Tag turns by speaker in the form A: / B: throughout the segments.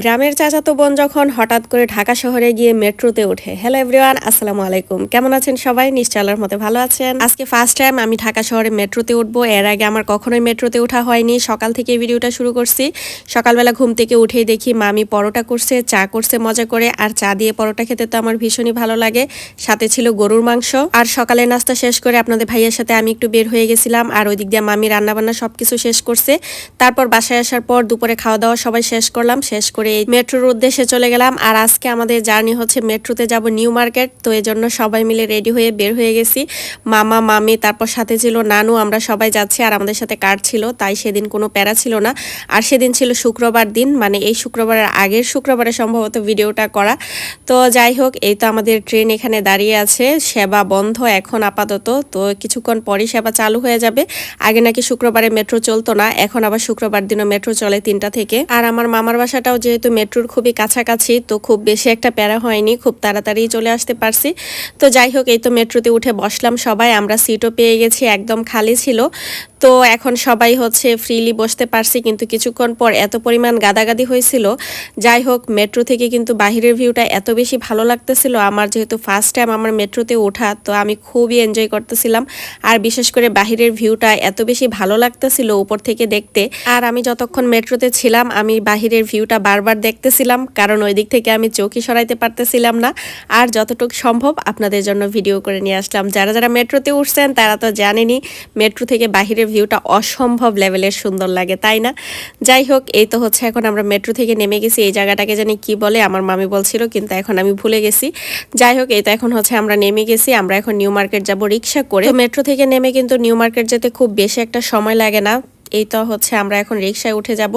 A: গ্রামের চাচাতো বোন যখন হঠাৎ করে ঢাকা শহরে গিয়ে মেট্রোতে ওঠে হ্যালো এভরিওয়ান আসসালামু আলাইকুম। কেমন আছেন সবাই? নিশ্চয় আল্লাহর মতে ভালো আছেন। আজকে ফার্স্ট টাইম আমি ঢাকা শহরে মেট্রোতে উঠবো। এর আগে আমার কখনোই মেট্রোতে ওঠা হয়নি। সকাল থেকে ভিডিওটা শুরু করছি। সকালবেলা ঘুম থেকে উঠেই দেখি মামি পরোটা করছে, চা করছে মজা করে, আর চা দিয়ে পরোটা খেতে তো আমার ভীষণই ভালো লাগে। সাথে ছিল গরুর মাংস। আর সকালে নাস্তা শেষ করে আপনাদের ভাইয়ের সাথে আমি একটু বের হয়ে গেছিলাম। আর ওই দিক দিয়ে মামি রান্নাবান্না সবকিছু শেষ করছে। তারপর বাসায় আসার পর দুপুরে খাওয়া দাওয়া সবাই শেষ করলাম। শেষ করে এই মেট্রোর উদ্দেশ্যে চলে গেলাম। আর আজকে আমাদের জার্নি হচ্ছে মেট্রোতে যাব নিউ মার্কেট। তো এই জন্য সবাই মিলে রেডি হয়ে বের হয়ে গেছি। মামা, মামি, তারপর সাথে ছিল নানু, আমরা সবাই যাচ্ছি। আর আমাদের সাথে কার ছিল, তাই সেদিন কোনো প্যারা ছিল না। আর সেদিন ছিল শুক্রবার দিন মানে এই শুক্রবারের আগের শুক্রবারে সম্ভবত ভিডিওটা করা। তো যাই হোক, এই তো আমাদের ট্রেন এখানে দাঁড়িয়ে আছে। সেবা বন্ধ এখন আপাতত। তো কিছুক্ষণ পরই সেবা চালু হয়ে যাবে। আগে নাকি শুক্রবারে মেট্রো চলতো না, এখন আবার শুক্রবার দিনও মেট্রো চলে তিনটা থেকে। আর আমার মামার বাসাটাও যেহেতু মেট্রোর খুবই কাছাকাছি, তো খুব বেশি একটা প্যারা হয়নি, খুব তাড়াতাড়ি চলে আসতে পারছি। তো যাই হোক, এই তো মেট্রোতে উঠে বসলাম সবাই, আমরা সিটও পেয়ে গেছি, একদম খালি ছিল। তো এখন সবাই হচ্ছে ফ্রিলি বসতে পারছি, কিন্তু কিছুক্ষণ পর এত পরিমাণ গাদাগাদি হয়েছিল। যাই হোক মেট্রো থেকে কিন্তু বাহিরের ভিউটা এত বেশি ভালো লাগতেছিল। আমার যেহেতু ফার্স্ট টাইম আমার মেট্রোতে ওঠা, তো আমি খুবই এনজয় করতেছিলাম। আর বিশেষ করে বাহিরের ভিউটা এত বেশি ভালো লাগতেছিল উপর থেকে দেখতে। আর আমি যতক্ষণ মেট্রোতে ছিলাম, আমি বাহিরের ভিউটা বারবার দেখতেছিলাম, কারণ ওই দিক থেকে আমি চোখই সরাইতে পারতেছিলাম না। আর যতটুকু সম্ভব আপনাদের জন্য ভিডিও করে নিয়ে আসলাম। যারা যারা মেট্রোতে উঠছেন, তারা তো জানেনি মেট্রো থেকে বাহিরের ভিউটা অসম্ভব লেভেলের সুন্দর লাগে, তাই না? যাই হোক, এই তো হচ্ছে এখন আমরা মেট্রো থেকে নেমে গেছি, এই জায়গাটাকে জানি কি বলে, আমার মামি বলছিল, কিন্তু এখন আমি ভুলে গেছি। যাই হোক, এই তো এখন হচ্ছে আমরা নেমে গেছি, আমরা এখন নিউ মার্কেট যাব রিক্সা করে। মেট্রো থেকে নেমে কিন্তু নিউ মার্কেট যেতে খুব বেশি একটা সময় লাগে না এই তো হচ্ছে আমরা এখন রিক্সায় উঠে যাব।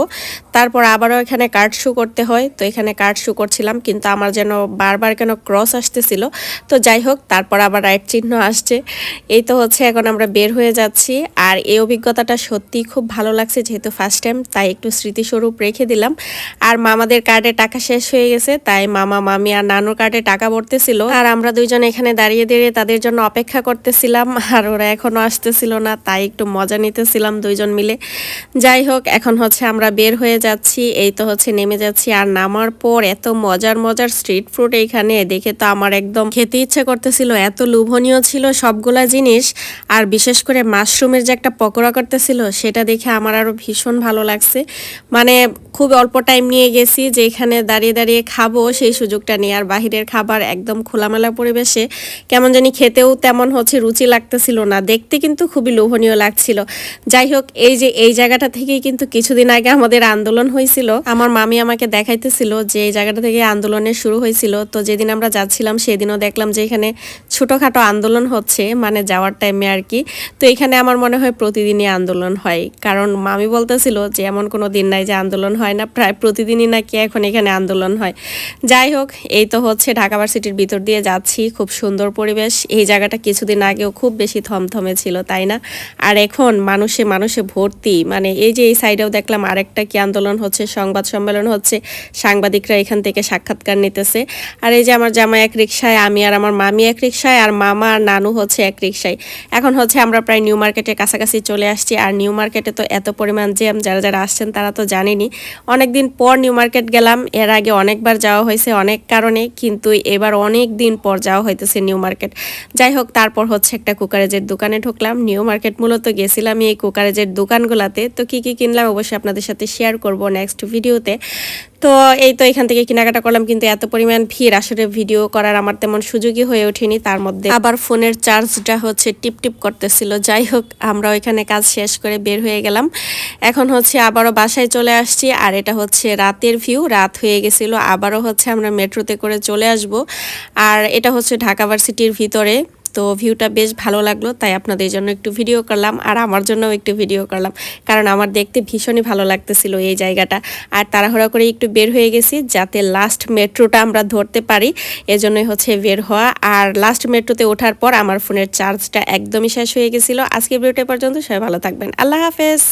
A: তারপর আবারও এখানে কার্ড শু করতে হয়। তো এখানে কার্ড শু করছিলাম, কিন্তু আমার যেন বারবার কেন ক্রস আসতেছিল। তো যাই হোক, তারপর আবার রাইট চিহ্ন আসছে। এই তো হচ্ছে এখন আমরা বের হয়ে যাচ্ছি। আর এই অভিজ্ঞতাটা সত্যি খুব ভালো লাগছে যেহেতু ফার্স্ট টাইম তাই একটু স্মৃতিস্বরূপ রেখে দিলাম। আর মামাদের কার্ডে টাকা শেষ হয়ে গেছে, তাই মামা, মামি আর নানুর কার্ডে টাকা পড়তেছিল আর আমরা দুইজন এখানে দাঁড়িয়ে দাঁড়িয়ে তাদের জন্য অপেক্ষা করতেছিলাম, আর ওরা এখনও আসতেছিল না, তাই একটু মজা নিতেছিলাম দুইজন মিলে। যাই হোক, এখন হচ্ছে আমরা বের হয়ে যাচ্ছি। এই তো হচ্ছে নেমে যাচ্ছি আর নামার পর এত মজার মজার স্ট্রিট ফুড এইখানে দেখে তো আমার একদম খেতে ইচ্ছে করতেছিল। এত লোভনীয় ছিল সবগুলা জিনিস আর বিশেষ করে মাশরুমের যে একটা পকোড়া করতেছিল, সেটা দেখে আমার আরও ভীষণ ভালো লাগছে। মানে খুব অল্প টাইম নিয়ে গেছি যে এখানে দাঁড়িয়ে দাঁড়িয়ে খাব সেই সুযোগটা নিয়ে আর বাহিরের খাবার একদম খোলামেলা পরিবেশে কেমন জানি খেতেও তেমন হচ্ছে রুচি লাগতেছিল না। দেখতে কিন্তু খুবই লোভনীয় লাগছিল। যাই হোক, এই যে এই জায়গাটা থেকেই কিন্তু কিছুদিন আগে আমাদের আন্দোলন হয়েছিল। আমার মামি আমাকে দেখাইতেছিল যে এই জায়গাটা থেকে আন্দোলনের শুরু হয়েছিল। তো যেদিন আমরা যাচ্ছিলাম, সেদিনও দেখলাম যে এখানে ছোটোখাটো আন্দোলন হচ্ছে মানে যাওয়ার টাইমে আর কি তো এখানে আমার মনে হয় প্রতিদিনই আন্দোলন হয়। কারণ মামি বলতেছিল যে, এমন কোনো দিন নাই যে আন্দোলন হয় না। প্রায় প্রতিদিনই নাকি এখন এখানে আন্দোলন হয়। যাই হোক, এই তো হচ্ছে ঢাকা ভার্সিটির ভিতর দিয়ে যাচ্ছি। খুব সুন্দর পরিবেশ। এই জায়গাটা কিছুদিন আগেও খুব বেশি থমথমে ছিল, তাই না? আর এখন মানুষে মানুষে ভর্তি। মানে এই যে এই সাইডেও দেখলাম আরেকটা কি আন্দোলন হচ্ছে, সংবাদ সম্মেলন হচ্ছে। সাংবাদিকরা এখান থেকে সাক্ষাৎকার নিতেছে। আর এই যে আমার জামাই এক রিক্সায় আমি আর আমার মামি এক রিক্সায় আর মামা আর নানু হচ্ছে এক রিক্সায় এখন হচ্ছে আমরা প্রায় নিউ মার্কেটের কাছাকাছি চলে আসছি। আর নিউ মার্কেটে তো এত পরিমাণ জ্যাম, যারা যারা আসছেন তারা তো জানেনি অনেকদিন পর নিউ মার্কেট গেলাম। এর আগে অনেকবার যাওয়া হয়েছে অনেক কারণে, কিন্তু এবার অনেক দিন পর যাওয়া হইতেছে নিউ মার্কেট। যাই হোক, তারপর হচ্ছে একটা কুকারেজের দোকানে ঢুকলাম। নিউ মার্কেট মূলত গেছিলাম এই কুকারেজের দোকানগুলাতে। তো কি কি কিনলাম অবশ্যই আপনাদের সাথে শেয়ার করব নেক্সট ভিডিওতে তো এই তো এখান থেকে কেনাকাটা করলাম, কিন্তু এত পরিমাণ ভিড়। আসলে ভিডিও করার আমার তেমন সুযোগই হয়ে ওঠেনি। তার মধ্যে আবার ফোনের চার্জটা হচ্ছে টিপ টিপ করতেছিল। যাই হোক, আমরা ওইখানে কাজ শেষ করে বের হয়ে গেলাম। এখন হচ্ছে আবারও বাসায় চলে আসছি, আর এটা হচ্ছে রাতের ভিউ রাত হয়ে গেছিল, আবারও হচ্ছে আমরা মেট্রোতে করে চলে আসব। আর এটা হচ্ছে ঢাকা ভার্সিটির ভিতরে। তো ভিউটা বেশ ভালো লাগল, তাই আপনাদের জন্য একটু ভিডিও করলাম আর আমার জন্যও একটু ভিডিও করলাম। কারণ আমার দেখতে ভীষণই ভালো লাগতেছিল এই জায়গাটা। আর তাড়াহুড়া করে একটু বের হয়ে গেছি, যাতে লাস্ট মেট্রোটা আমরা ধরতে পারি। এজন্যই হচ্ছে বের হওয়া। আর লাস্ট মেট্রোতে ওঠার পর আমার ফোনের চার্জটা একদমই শেষ হয়ে গেছিল। আজকে ভিডিওটা পর্যন্ত সবাই ভালো থাকবেন। আল্লাহ হাফেজ।